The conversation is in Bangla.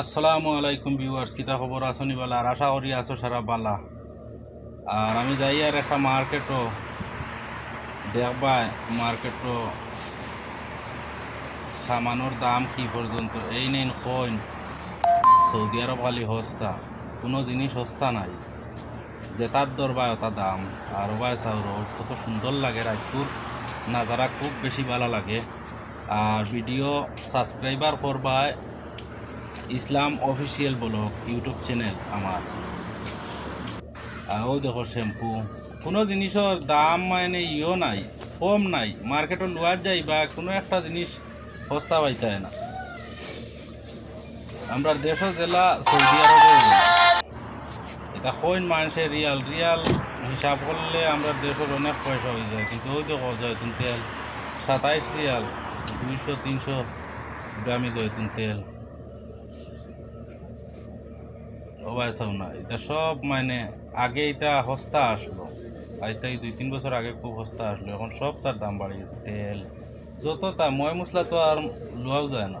আসসালামু আলাইকুম ভিউয়ার্স কিতা খবর? আসনি বালা, আর আশা করি আছো সারা বালা। আর আমি যাই আর একটা মার্কেটও দেখবা মার্কেটও সামানোর দাম কি পর্যন্ত? এই নেন কইন, সৌদি আরব খালি সস্তা, কোনো জিনিস সস্তা নাই। জেতার দর বা ওটা দাম, আর ওবাই চাউর কত সুন্দর লাগে রাজপুর নাজারা খুব বেশি ভালো লাগে। আর video subscriber করবায় Islam official blog YouTube channel আমার। আর ও দেখো শ্যাম্পু। কোনো জিনিসের দাম মানে ইও নাই, কম নাই, মার্কেটে লোয়ার যাই বা কোনো একটা জিনিস সস্তা পাইতে না। আমরা দেশ জেলা সৌদি আরবে এটা কইন মানুষের রিয়াল রিয়াল হিসাব করলে আমরা দেশের অনেক পয়সা হয়ে যায়। কিন্তু ওই দেখো জয়তুন তেল, সাতাইশ রিয়াল, দুইশো, তিনশো গ্রামে জয়তুন তেল। ওবাই সব না। এটা সব মানে আগে এটা সস্তা আসলো। আইতা এই দুই তিন বছর আগে খুব হস্তা আসলো। এখন সব তার দাম বাড়িয়ে গেছে। তেল, যত তা ময় মশলা তো আর লোয়াও যায় না।